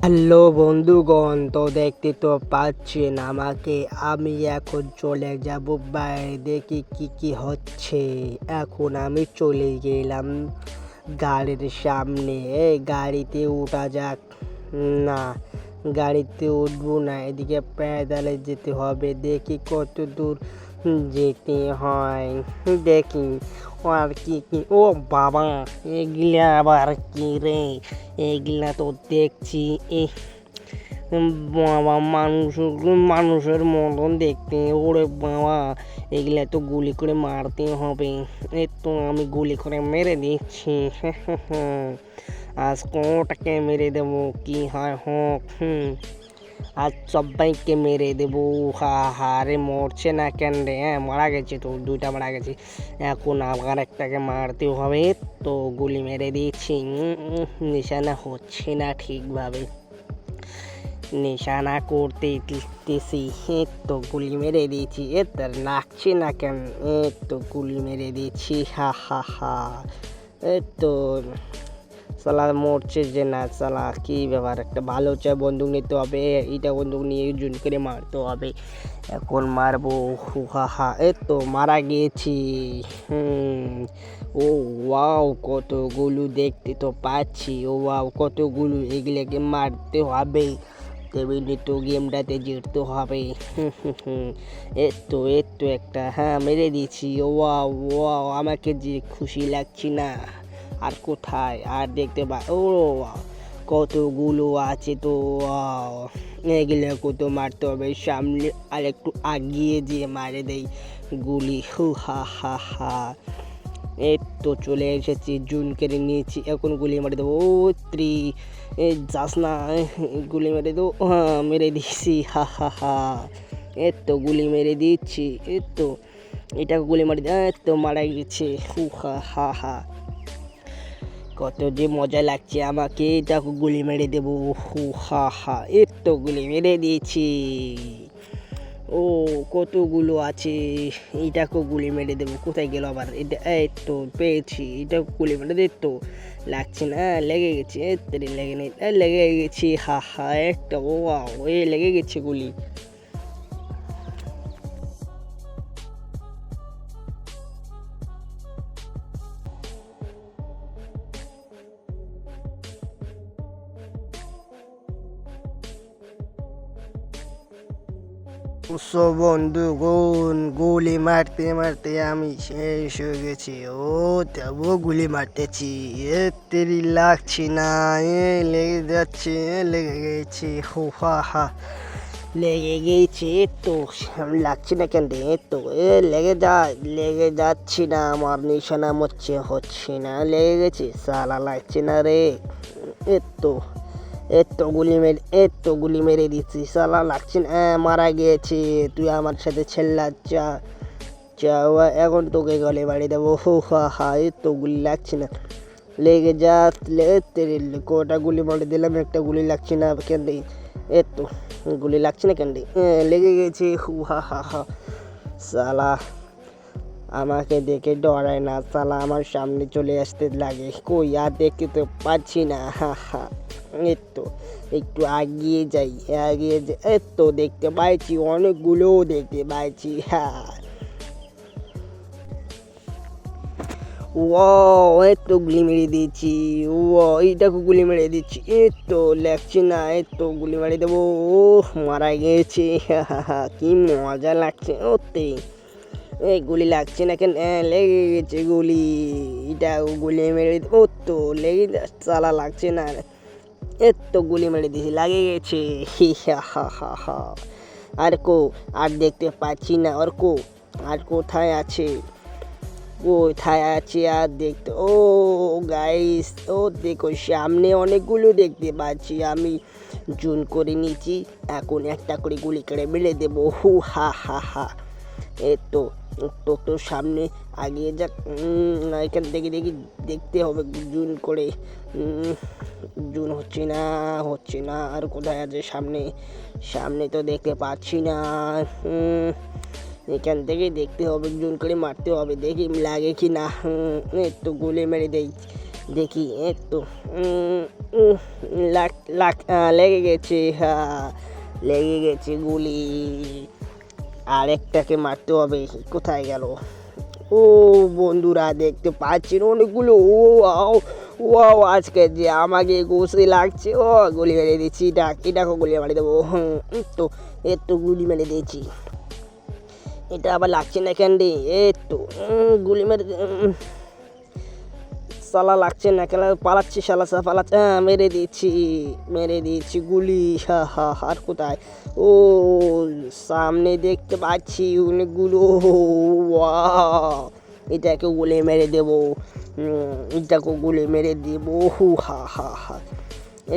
Hello বন্ধুগণ, তো দেখতে তো পাচ্ছেন আমাকে। আমি এখন চলে যাব। বাইরে দেখি কি কি হচ্ছে। এখন আমি চলে গেলাম গাড়ির সামনে। গাড়িতে ওঠা যাক। না, গাড়িতে উঠবো না। এদিকে প্যাদালে যেতে হবে। দেখি কত দূর যেতে হয়। দেখি। আর কি কি? ও বাবা, এগুলা আবার কি রে? এগুলা তো দেখছি এ বাবা, মানুষ, মানুষের মতন দেখতে। ওরে বাবা, এগুলা তো গুলি করে মারতে হবে। এ তো আমি গুলি করে মেরে দিচ্ছি আজ কোটাকে মেরে দেবো, কি হয় হোক, হুম। আজ সবাইকে মেরে দেবো হা হা রে মরছে না কেন রে? হ্যাঁ মারা গেছে তো দুইটা মারা গেছে। এখন আবার একটাকে মারতে হবে তো গুলি মেরে উম, নিশানা হচ্ছে না ঠিকভাবে। নিশানা করতে দিতেছি এ তো গুলি মেরে দিয়েছি এ তার লাগছে না কেন? এ তো গুলি মেরে দিয়েছি হা হা হা। এ তো সালা মরছে যে না, সালা কি ব্যাপার? একটা ভালো চাই বন্দুক নিতে হবে, এইটা বন্দুক নিয়ে জুন করে মারতে হবে। এখন মারবো হু হা এ তো মারা গিয়েছি হুম, ও ওয়াও, কতগুলো দেখতে তো পাচ্ছি। ও ওয়াও, কতগুলো এগুলোকে মারতে হবে। তেমনি তো গেমটাতে জিততে হবে। এই তো এই তো একটা হ্যাঁ মেরে দিয়েছি। ও ওয়াও ওয়াও, আমাকে যে খুশি লাগছে না। আর কোথায়? আর দেখতে পা ও কতগুলো আছে তো ওয়াও, এগুলোকে তো মারতে হবে। সামনে আর একটু আগিয়ে দিয়ে মারে দেই গুলি। হু হা হা হা। এই তো চলে এসেছি জুন কেড়ে নিয়েছি। এখন গুলি মেরে দেবো। ও ত্রি। এ যাস না। গুলি মেরে দেবো। হ্যাঁ মেরে দিয়েছি হা হা হা। এই তো গুলি মেরে দিচ্ছি। এই তো এটাকে গুলি মারি এই তো মারা গেছে। হু হা হা হা। কত যে মজা লাগছে আমাকে এটাকে গুলি মেরে দেবো। হু হা হা এই তো গুলি মেরে দিয়েছি। ও, কতগুলো আছে? এইটাকে গুলি মেরে দেবো। কোথায় গেল আবার? এটা এই তো পেয়েছি। এটা গুলি মেরে দে তো লাগছে না, লেগে গেছে এ তেরে লেগে নেই লেগে গেছি, হা হা একটা ও এ লেগে গেছে গুলি। সো বন্ধুগণ গুলি মারতে মারতে আমি শেষ হয়ে গেছি। ও তবুও গুলি মারতেছি। এ তেরি লাগছে না, এ লেগে যাচ্ছে লেগে গেছে। হো, হা হা, লেগে গেছে। তো লাগছে না কেন রে? তো, এ লেগে যা, লেগে যাচ্ছি না, আমার নিশানা মরছে, হচ্ছে না, লেগে গেছে, সালা লাগছে না রে। এ তো এত গুলি মেরে এত গুলি মেরে দিচ্ছি সালা লাগছে না আহ, মারা গিয়েছে তুই আমার সাথে ছেল্লা চা চা এখন তোকে গলে বাড়ি দেবো হো হা হা এত গুলি লাগছে না। লেগে যা কোটা গুলি মারে দিলাম একটা গুলি লাগছে না কেন এত গুলি লাগছে না কেন লেগে গেছে হু হা হা হা সালা আমাকে দেখে ডরায় না সালা আমার সামনে চলে আসতে লাগে কই আর দেখতে তো পাচ্ছি না হা হা। তো একটু আগিয়ে যাই আগিয়ে যাই তো দেখতে পাইছি অনেকগুলো দেখতে পাইছি হ্যাঁ। ও এই তো গুলি মেরে দিয়েছি ও এইটাকে গুলি মেরে দিচ্ছি তো লাগছে না এই তো গুলি মেরে দেবো ও মারা গেছে কি মজা লাগছে ওতে এই গুলি লাগছে না কেন? হ্যাঁ, লেগে গেছে গুলি এটা গুলি মেরে ও তো লেগে চালা লাগছে না এত গুলি মেরে দিয়েছি লাগে গেছে। হি, হা হা আর কো, আর দেখতে পাচ্ছি না, আর কো, আর কোথায় আছে? কোথায় আছে আর দেখতে, ও গাইস ও, দেখো, সামনে অনেকগুলো দেখতে পাচ্ছি। আমি জুন করে নিয়েছি, এখন একটা করে গুলি করে মেরে দেবো। হু, হা হা হা। এই তো তো সামনে আগিয়ে যাক। এখান থেকে দেখি, দেখতে হবে জুন করে। জুন হচ্ছে না হচ্ছে না, আর কোথায় আছে সামনে? সামনে তো দেখতে পাচ্ছি না। এখান থেকে দেখতে হবে, জুন করে মারতে হবে। দেখি লাগে কি না। একটু গুলি মেরে দেই। দেখি একটু লাগ লাগ লেগে গেছে হ্যাঁ লেগে গেছে গুলি। আরেকটাকে মারতে হবে। কোথায় গেল? ও বন্ধুরা, দেখতে পাচ্ছেন অনেকগুলো। ও আও ও আজকে যে আমাকে গোসে লাগছে, ও, গুলি মেরে দিচ্ছি। ডাক এটাকে গুলি মারি দেবো। তো তো গুলি মেরে দিয়েছি। এটা আবার লাগছে না কেন রে? তো গুলি মেরে সালা লাগছে না কেন? পালাচ্ছি শালা সা পালাচ্ছে। হ্যাঁ মেরে দিচ্ছি মেরে দিচ্ছি গুলি। হা হা আর কোথায়? ও সামনে দেখতে পাচ্ছি অনেকগুলো। এটাকে গুলি মেরে দেবো। এটাকে গুলি মেরে দেবো। হু হা হা হা।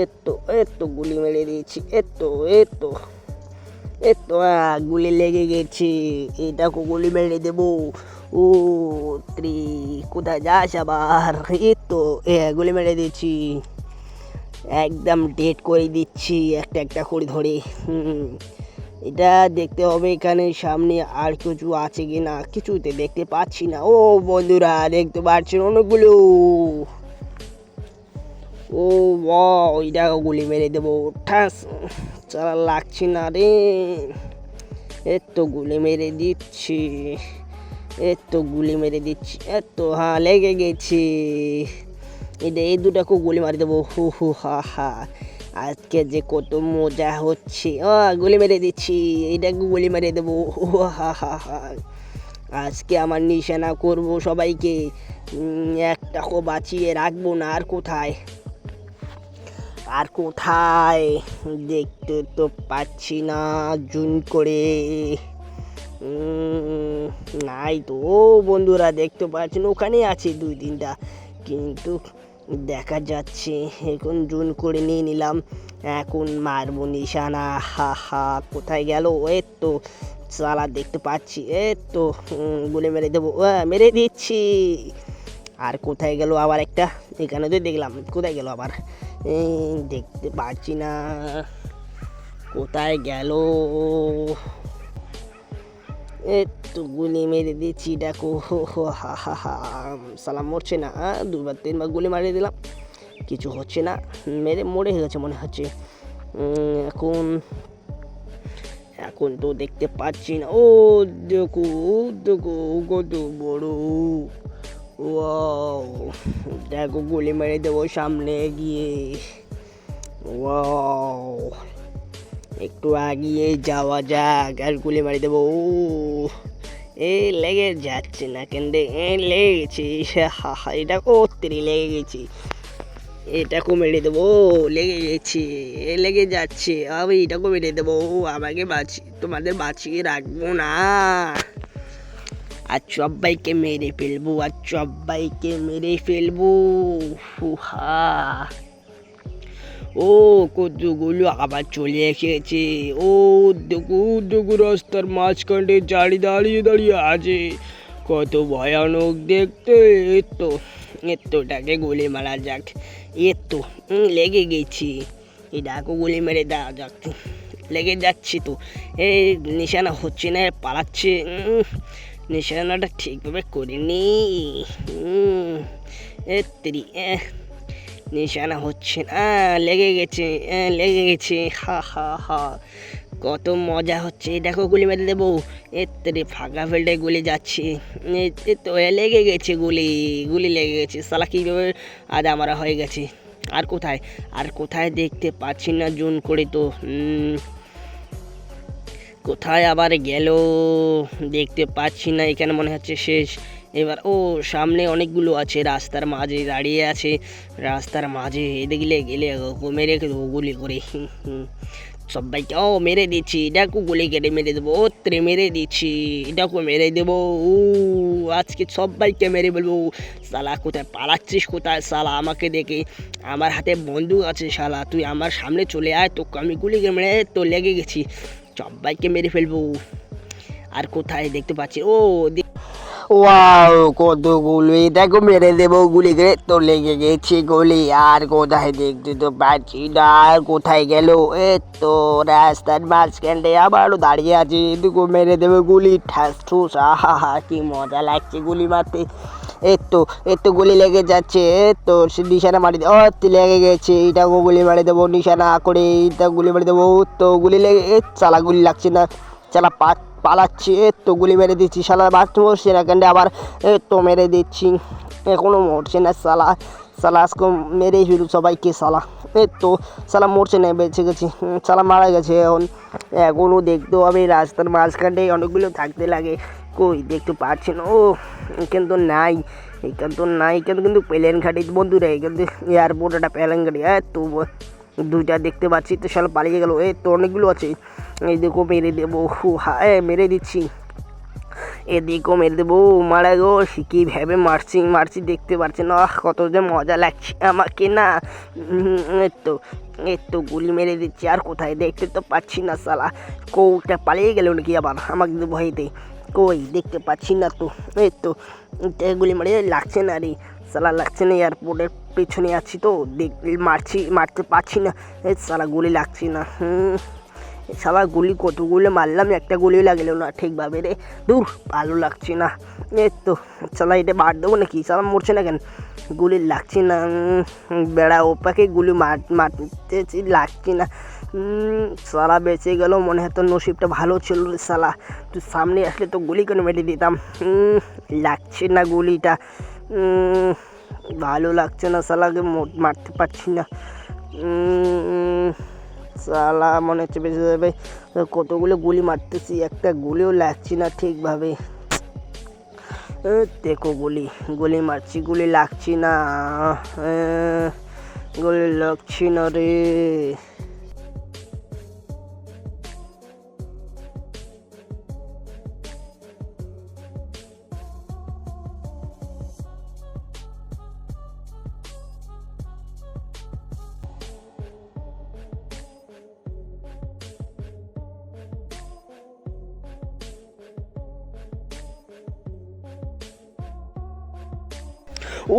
এতো এতো গুলি মেরে দিয়েছি। এতো এতো এতো আহ, গুলি লেগে গেছে। এটাকে গুলি মেরে দেবো। ও ত্রি কোথায় যাস আবার এই তো এ গুলি মেরে দিচ্ছি একদম ডেট করে দিচ্ছি একটা একটা করে ধরে হুম এটা দেখতে হবে এখানে সামনে আর কিছু আছে কি না কিছুতে দেখতে পাচ্ছি না ও বন্ধুরা, দেখতে পাচ্ছেন অনেকগুলো। ও ওইটা গুলি মেরে দেবো। ঠাস, চালা লাগছে না রে। এত গুলি মেরে দিচ্ছি। এত গুলি মেরে দিচ্ছি, এত হা লেগে গেছে। এটা এই দুটাকে গুলি মারি দেবো, হু হু, হা হা। আজকে যে কত মজা হচ্ছে। ও গুলি মেরে দিচ্ছি এটাকে গুলি মেরে দেবো, হু, হা হা হা আজকে আমার নিশানা করব সবাইকে। একটাকেও বাঁচিয়ে রাখব না, আর কোথায়? আর কোথায়? দেখতে তো পাচ্ছি না, জুন করে। নাই তো, বন্ধুরা দেখতে পাচ্ছেন ওখানে আছে দুই তিনটা। কিন্তু দেখা যাচ্ছে, এখন জুন করে নিয়ে নিলাম, এখন মারবো নিশানা, হা হা, কোথায় গেল? এ তো, সালা দেখতে পাচ্ছি, এ তো গুলি মেরে দেবো মেরে দিচ্ছি। আর কোথায় গেল আবার একটা? এখানে তো দেখলাম, কোথায় গেল আবার? দেখতে পাচ্ছি না, কোথায় গেল? একটু গুলি মেরে দিচ্ছি, দেখো, হো হো, হা হা হা সালাম মরছে না, দুবার, তিনবার গুলি মারিয়ে দিলাম, কিছু হচ্ছে না, মেরে মরে গেছে মনে হচ্ছে। এখন এখন তো দেখতে পাচ্ছি না, ও দেখো দেখো কত বড়, ওয়াও, দেখো, গুলি মেরে দেবো সামনে গিয়ে, ওয়াও। একটু আগিয়ে যাওয়া যাক, আর গুলি মারি দেবো। ও এ লেগে যাচ্ছে না কেন রে এ লেগেছে। হা হা, এটা করতে লেগে গেছে এটাকে মেরে দেবো লেগে গেছে এ লেগে যাচ্ছে। আমি এটাকে মেরে দেবো, আমাকে বাঁচি, তোমাদের বাঁচিয়ে রাখব না। আর সবাইকে মেরে ফেলব, আর সবাইকে মেরে ফেলব। হা। ও, কতগুলো আবার চলে এসেছে। ও দেখো দেখো রাস্তার মাঝখানে চারি দাঁড়িয়ে দাঁড়িয়ে আছে। কত ভয়ানক দেখতে। এতো এতটাকে গুলি মারা যাক। এতো লেগে গেছি। এটাকে গুলি মেরে দেওয়া যাক। লেগে যাচ্ছি তো। এই নিশানা হচ্ছে না পালাচ্ছে। নিশানাটা ঠিকভাবে করিনি। এ তেরি নিশানা হচ্ছে না। লেগে গেছে লেগে গেছে। হা হা হা। কত মজা হচ্ছে। দেখো গুলি মেরে দেবো। এতে ফাঁকা ফেলটায় গুলি যাচ্ছে। তো লেগে গেছে গুলি। গুলি লেগে গেছে। সালা কীভাবে আদা মারা হয়ে গেছে? আর কোথায়? আর কোথায় দেখতে পাচ্ছি না জুন করে তো। কোথায় আবার গেল? দেখতে পাচ্ছি না। এখানে মনে হচ্ছে শেষ। এবার, ও সামনে অনেকগুলো আছে, রাস্তার মাঝে দাঁড়িয়ে আছে। রাস্তার মাঝে এদিকে গেলে মেরে গুলি করে। সবাইকে, ও মেরে দিচ্ছি এটাকেও গুলি কেটে মেরে দেবো ও ত্রে মেরে দিচ্ছি এটাকেও মেরে দেবো ও আজকে সবাইকে মেরে বলব শালা, কোথায় পালাচ্ছিস, কোথায়? শালা, আমাকে দেখে আমার হাতে বন্দুক আছে, শালা, তুই আমার সামনে চলে আয়, তোকে আমি গুলি মেরে, তো লেগে গেছি। সবাইকে মেরে ফেলব। আর কোথায় দেখতে পাচ্ছি, ও দে- ওয়াও, কত গুলি। দেখো, মেরে দেবো গুলি করে। তো লেগে গেছে গুলি। আর কোথায় দেখতে তো পাচ্ছি না। আর কোথায় গেল? এ তো রাস্তার মাঝখানটায় আবারও দাঁড়িয়ে আছে। এদিকে মেরে দেবে গুলি। ঠাস, ঠুস আহা হা কি মজা লাগছে গুলি মারতে। এই তো তো গুলি লেগে যাচ্ছে। এই তো নিশানা মারি ও লেগে গেছে। এইটাকেও গুলি মারি দেবো নিশানা করে। এইটা গুলি মারি দেবো। তো গুলি লেগে চালা গুলি লাগছে না। চালা পা পালাচ্ছি তো গুলি মেরে দিচ্ছি শালা বাথরুম মরছে না কেন আবার এ তো মেরে দিচ্ছি। এখনও মরছে না সালা সালা আজকে মেরেই ফিরু সবাইকে সালা এ তো সালা মরছে না, বেঁচে গেছি। সালা মারা গেছে এখন। এখনও দেখতে হবে, রাস্তার মাঝখানটায় অনেকগুলো থাকতে লাগে। কই দেখতে পাচ্ছি না। ও, এখান তো নাই। এখান তো নাই, এখান কিন্তু প্লেন ঘাটি বন্ধুরা, এখান তো এয়ারপোর্ট একটা প্লেন ঘাটি হ্যাঁ তো দুইটা দেখতে পাচ্ছি। তো শালা পালিয়ে গেল। এ তো অনেকগুলো আছে। এই দেখো মেরে দেবো। হ্যাঁ মেরে দিচ্ছি। এদিকেও মেরে দেবো। মারা গো কী ভেবে মারছি মারছি, দেখতে পারছি না। কত যে মজা লাগছে আমাকে না। তো তো গুলি মেরে দিচ্ছি। আর কোথায় দেখতে তো পাচ্ছি না সালা কৌটা পালিয়ে গেল নাকি আবার? আমাকে ভয়তে। কই, দেখতে পাচ্ছি না তো। এই তো গুলি মারে লাগছে না রে। সালা লাগছে না এয়ারপোর্টের পেছনে আছি তো, দেখ মারছি, মারতে পারছি না। সালা গুলি লাগছে না, হুম। সালা গুলি কতগুলো মারলাম, একটা গুলি লাগল না, ঠিকভাবে রে। দূর, ভালো লাগছে না। এই তো সালা এটা বার দেবো নাকি? সালা মরছে না কেন? গুলি লাগছে না বেড়া ওপাকে গুলি মার মারতেছি, লাগছে না। সালা বেঁচে গেল, মনে হয় তো নসিবটা ভালো ছিল রে সালা তুই সামনে আসলে তো গুলি করে মেরে দিতাম? লাগছে না গুলিটা। ভালো লাগছে না সালাকে মারতে পারছি না। সালা মনে হচ্ছে বেঁচে যাবে। কতগুলো গুলি মারতেছি, একটা গুলিও লাগছে না ঠিকভাবে। দেখো গুলি গুলি মারছি, গুলি লাগছি না। গুলি লাগছি না রে।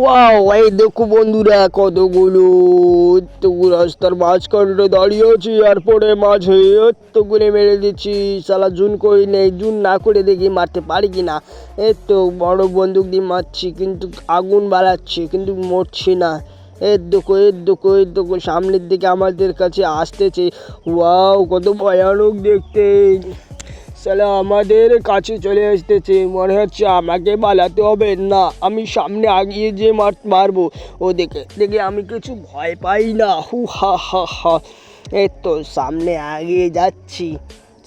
ওয়াও এই দেখো বন্ধুরা কতগুলো তো রাস্তার মাঝখানটা দাঁড়িয়ে আছি মাঝে। তো করে মেরে দিচ্ছি সালা জুন করি নেই, জুন না করে দেখি মারতে পারি কি না এই তো বড় বন্দুক দিয়ে মারছি, কিন্তু আগুন বাড়াচ্ছি, কিন্তু মরছি না। এর দেখো এর দেখো এর দেখো, সামনের দিকে আমাদের কাছে আসতেছে। ওয়াও কত ভয়ানক দেখতে। সালা আমাদের কাছে চলে আসতেছে মনে হচ্ছে আমাকে পালাতে হবে। না, আমি সামনে আগিয়ে যে মার, মারবো। ও দেখে দেখে আমি কিছু ভয় পাই না। হু, হা হা হা। এই তো সামনে আগিয়ে যাচ্ছি।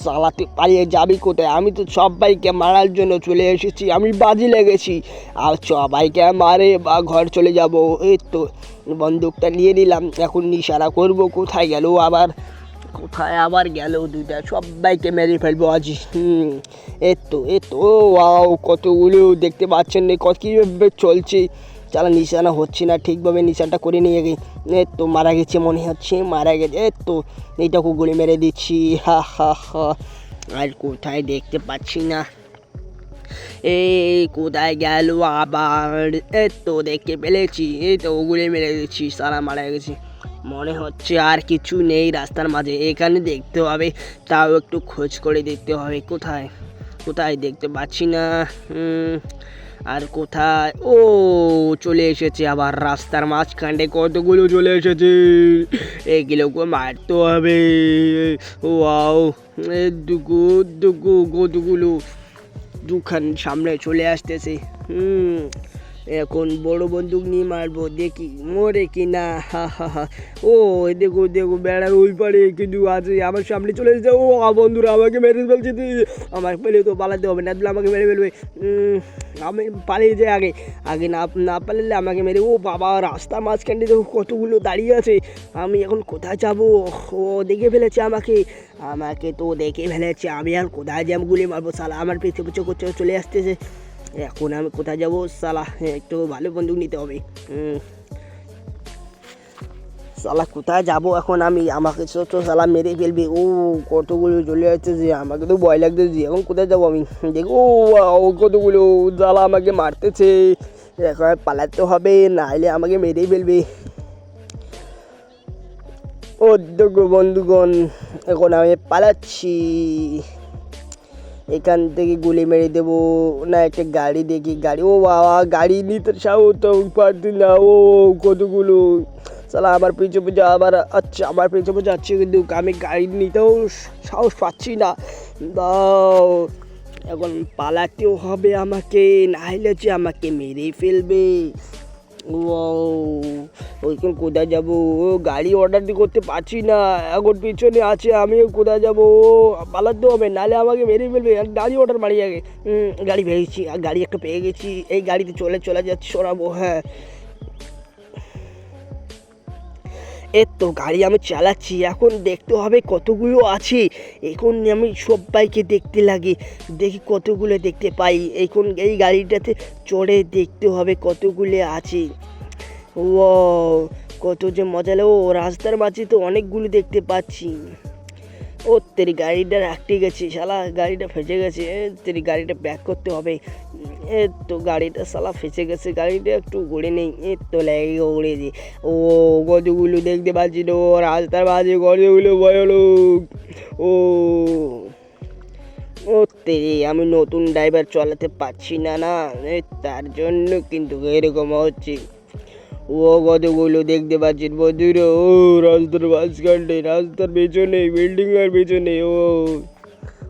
চালাতে পালিয়ে যাবি কোথায়? আমি তো সবাইকে মারার জন্য চলে এসেছি। আমি বাজি লেগেছি। আর সবাইকে মারে বা ঘর চলে যাব। এই তো বন্দুকটা নিয়ে নিলাম। এখন নিশানা করব কোথায় গেল আবার? কোথায় আবার গেল দুইটা? সবাইকে মেরে ফেলব আজ। হুম এই তো এই তো ওয়াও, কতগুলো দেখতে পাচ্ছেন না কত কীভাবে চলছে? চালা নিশানা হচ্ছে না, ঠিকভাবে নিশানটা করে নিয়ে গে এই তো মারা গেছে মনে হচ্ছে, মারা গেছে এই তো এইটাকে গুলি মেরে দিচ্ছি, হা হা হা। আর কোথায় দেখতে পাচ্ছি না। এই কোথায় গেল আবার? এই তো দেখতে পেলেছি এই তো ওগুলি মেরে দিচ্ছি, সারা মারা গেছি। মনে হচ্ছে আর কিছু নেই রাস্তার মাঝে। এখানে দেখতে হবে, তাও একটু খোঁজ করে দেখতে হবে কোথায় কোথায় দেখতে পাচ্ছি না। আর কোথায়? ও, চলে এসেছে আবার রাস্তার মাঝখানে কতগুলো চলে এসেছে? এগুলোকে মারতে হবে। ওয়াও দুগু দুগু, কতগুলো? দুখান সামনে চলে আসতেছে। হুম এখন বড় বন্দুক নিয়ে মারবো, দেখি মরে কি না হা হা হা। ও দেখো দেখো, বেড়ার ওই পারে কিন্তু আজ আমার সামনে চলে এসেছে। ও বন্ধুরা, আমাকে মেরে ফেলছে তুই। আমার পেলে তো পালাতে হবে, না আমাকে মেরে ফেলবে। আমি পালিয়ে যাই আগে। আগে না না পালালে আমাকে মেরে, ও বাবা, রাস্তার মাঝখানে দেখো কতগুলো দাঁড়িয়ে আছে। আমি এখন কোথায় যাব? ও, দেখে ফেলেছে আমাকে। আমাকে তো দেখে ফেলেছে, আমি আর কোথায় যাব গুলি মারবো সালা আমার পিছু পিছু করছে, চলে আসতেছে। এখন আমি কোথায় যাব? সালা একটু ভালো বন্দুক নিতে হবে। সালা, কোথায় যাব এখন আমি? আমাকে তো সালা মেরে ফেলবে। ও, কতগুলো চলে যাচ্ছে যে, আমাকে তো ভয় লাগতেছে। এখন কোথায় যাব আমি? দেখো, ও, কতগুলো জ্বালা আমাকে মারতেছে। এখন পালাতে হবে নাহলে আমাকে মেরেই ফেলবে। ও বন্ধুগণ, এখন আমি পালাচ্ছি। এখান থেকে গুলি মেরে দেবো, না একটা গাড়ি দেখি, গাড়ি, ও বাবা, গাড়ি নিতে সাহস তো পারছি না, ও কতগুলো। সালা আমার পিছু পিছু আবার আচ্ছা আমার পিছু পিছু যাচ্ছে, কিন্তু আমি গাড়ি নিতেও সাহস পাচ্ছি না। দাও, এখন পালাতেও হবে আমাকে, নাহলে যে আমাকে মেরে ফেলবে। ওইখানে কোথায় যাব? ও, গাড়ি অর্ডার করতে পারছি না। এখন পিছনে আছে, আমিও কোথায় যাব? পালাতে হবে নাহলে আমাকে মেরে ফেলবে। আর গাড়ি অর্ডার মারি আগে। গাড়ি পেয়েছি আর গাড়ি একটা পেয়ে গেছি। এই গাড়িতে চলে চলে যাচ্ছি, সরাবো হ্যাঁ। এ তো গাড়ি আমি চালাচ্ছি, এখন দেখতে হবে কতগুলো আছে। এখন আমি সবাইকে দেখতে লাগে, দেখি কতগুলো দেখতে পাই। এখন এই গাড়িটাতে চড়ে দেখতে হবে কতগুলো আছে। ও কত যে মজা ও রাস্তার মাঝে তো অনেকগুলো দেখতে পাচ্ছি। ও, তেরি গাড়িটা রাখতে গেছে শালা, গাড়িটা ফেসে গেছে তেরি গাড়িটা ব্যাক করতে হবে। এ, তো গাড়িটা শালা ফেসে গেছে, গাড়িটা একটু ঘুরে নেই, এ, তো লেগে উড়ে যে ও, গজগুলো দেখতে পাচ্ছি তো, রাস্তার মাঝে গজগুলো ভয়ানক ও ও, তেরে, আমি নতুন ড্রাইভার চালাতে পারছি না না তার জন্য কিন্তু এরকম হচ্ছে। ও কতগুলো দেখতে পাচ্ছেন বন্ধুরা? ও, রাস্তার মাঝখানটায়, রাস্তার পেছনে বিল্ডিং এর পেছনে, ও।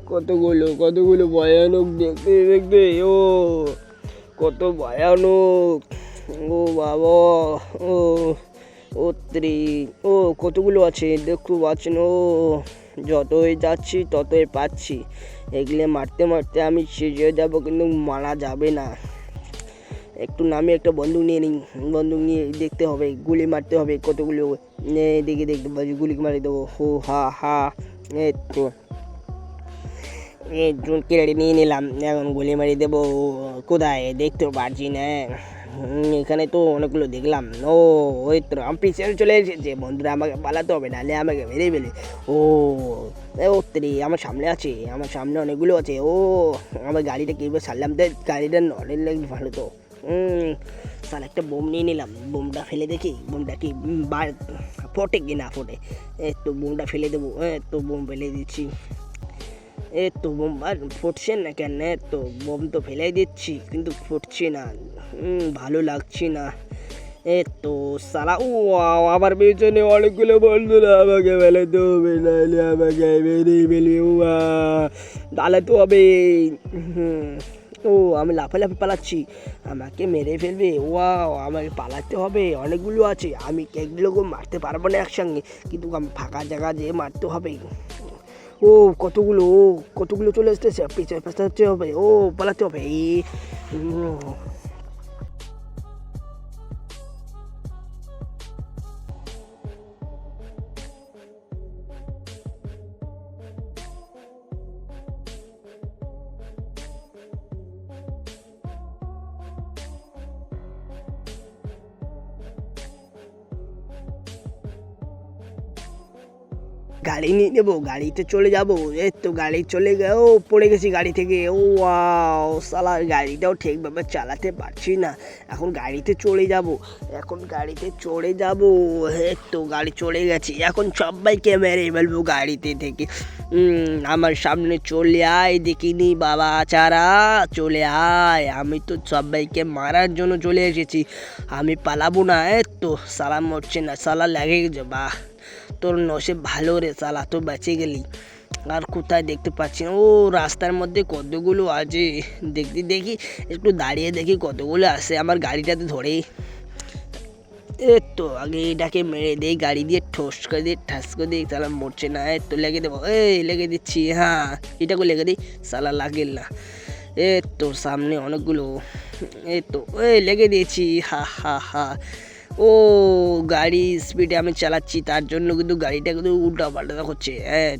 কতগুলো কতগুলো ভয়ানক দেখতে দেখতে, ও। কত ভয়ানক, ও বাবা, ও ও ত্রি, ও, কতগুলো আছে? দেখতে পাচ্ছেন, ও, যতই যাচ্ছি, ততই পাচ্ছি। এগুলো মারতে মারতে আমি শেষ হয়ে যাব, কিন্তু মারা যাবে না। একটু নামে একটা বন্দুক নিয়ে নিই বন্দুক নিয়ে দেখতে হবে, গুলি মারতে হবে, কতগুলো দেখে দেখতে পাচ্ছি, গুলি মারি দেবো, হো, হা হা এই তো কেড়ে নিয়ে নিলাম, এখন গুলি মারি দেবো, কোথায় দেখতেও পারছি না এখানে তো অনেকগুলো দেখলাম, ও, ওই তো আমি পিছনে চলে এসেছে, বন্ধুরা আমাকে পালাতে হবে, নাহলে আমাকে মেরে ফেলে, ও ও তেরি আমার সামনে আছে, আমার সামনে অনেকগুলো আছে, ও, আমার গাড়িটা কীভাবে সারলাম তো গাড়িটা নলের লাগবে ভালো তো তাহলে একটা বোম নিয়ে নিলাম। বোমটা ফেলে দেখি বোমটা কি ফোটে কি না ফোটে? এই তো বোমটা ফেলে দেবো এই তো বোম ফেলে দিচ্ছি। এ তো বোম আর ফুটছে না কেন? এ তো বোম তো ফেলে দিচ্ছি কিন্তু ফুটছে না। ভালো লাগছে না। এ তো সালা ও আমার পেছনে অনেকগুলো বন্ধুরা আমাকে ফেলাতে হবে নাহলে আমাকে মেরেই ফেলি ও তাহলে তো হবে হুম, ও আমি লাফালাফি পালাচ্ছি। আমাকে মেরে ফেলবে। ও আমাকে পালাতে হবে। অনেকগুলো আছে। আমি কেকগুলোকে মারতে পারব না একসঙ্গে। কিন্তু আমি ফাঁকা জায়গা যেয়ে মারতে হবে। ও, কতগুলো? ও, কতগুলো চলে এসেছে? পিছনে পেছাতে হবে। ও, পালাতে হবে। গাড়ি নিয়ে নেব, গাড়িতে চলে যাব। এই তো গাড়ি চলে গে, ও পড়ে গেছি গাড়ি থেকে। ও সালা গাড়িটাও ঠিকভাবে চালাতে পারছি না। এখন গাড়িতে চলে যাব, এখন গাড়িতে চড়ে যাব। এই তো গাড়ি চলে গেছি। এখন সবাইকে মেরে ফেলব গাড়িতে থেকে। আমার সামনে চলে আয় দেখিনি বাবা চারা, চলে আয়। আমি তো সবাইকে মারার জন্য চলে এসেছি। আমি পালাবো না, এই তো সালা মরছে না, সালা লাগে বাহ। তোর নসে ভালো রে সালা তো বেঁচে গেলি। আর কোথায় দেখতে পাচ্ছি না? ও, রাস্তার মধ্যে কতগুলো আছে? দেখতে দেখি, একটু দাঁড়িয়ে দেখি কতগুলো আসে আমার গাড়িটাতে ধরে এ তো, আগে এটাকে মেরে দেই, গাড়ি দিয়ে ঠোস করে দিয়ে ঠাস করে দিই সালা মরছে না। এ তো, লেগে দেবো। এই, লেগে দিচ্ছি হ্যাঁ এটাকে লেগে দিই সালা লাগে না। এ তো, সামনে অনেকগুলো। এ তো, এই, লেগে দিয়েছি, হা হা হা। ও, গাড়ি স্পিডে আমি চালাচ্ছি, তার জন্য কিন্তু গাড়িটা কিন্তু উল্টা পাল্টা করছে হ্যাঁ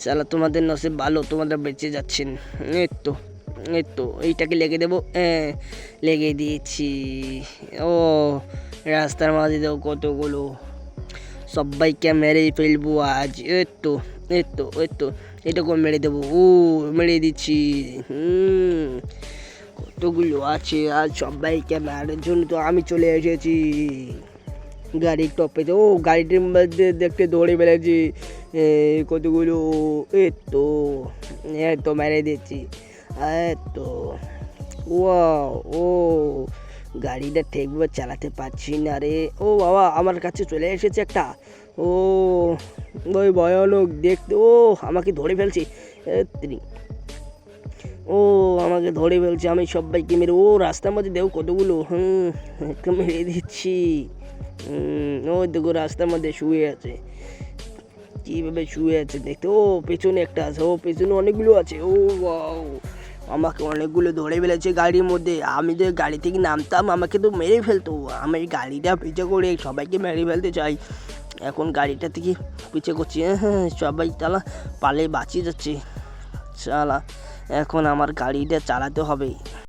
চালা, তোমাদের নসিব ভালো, তোমাদের বেঁচে যাচ্ছেন। এই তো এই তো, এইটাকে লেগে দেবো। হ্যাঁ লেগে দিয়েছি। ও, রাস্তার মাঝে দেবো কতগুলো সবাইকে মেরে ফেলব আজ। এই তো এই তো এই তো, এটাকেও মেরে দেবো। ও, মেরে দিচ্ছি। হুম কতগুলো আছে আর সবাইকে মারার জন্য তো আমি চলে এসেছি। গাড়ির টপেতে ও, গাড়িটির মধ্যে দেখতে দৌড়ে বেড়েছি কতগুলো? এ তো তো মেরে দিচ্ছি। তো। ও ও, গাড়িটা ঠিকভাবে চালাতে পারছি না রে। ও, বাবা, আমার কাছে চলে এসেছে একটা। ও, ওই ভয়ানক দেখতে। ও, আমাকে ধরে ফেলছে। ও, আমাকে ধরে ফেলছে, আমি সবাইকে মেরে, ও, রাস্তার মধ্যে দেও কতগুলো, হুম, একটু মেরে দিচ্ছি। ওই দেখো রাস্তার মধ্যে শুয়ে আছে। কীভাবে শুয়ে আছে দেখতে? ও, পেছনে একটা আছে, ও, পেছনে অনেকগুলো আছে, ও বাও আমাকে অনেকগুলো ধরে ফেলেছে গাড়ির মধ্যে। আমি যে গাড়ি থেকে নামতাম, আমাকে তো মেরে ফেলতো। আমি গাড়িটা পিছে করে সবাইকে মেরে ফেলতে চাই। এখন গাড়িটা থেকে পিছে করছি হ্যাঁ সবাই তালা পালে বাঁচিয়ে যাচ্ছে। চালা এখন আমার গাড়িটা চালাতে হবে।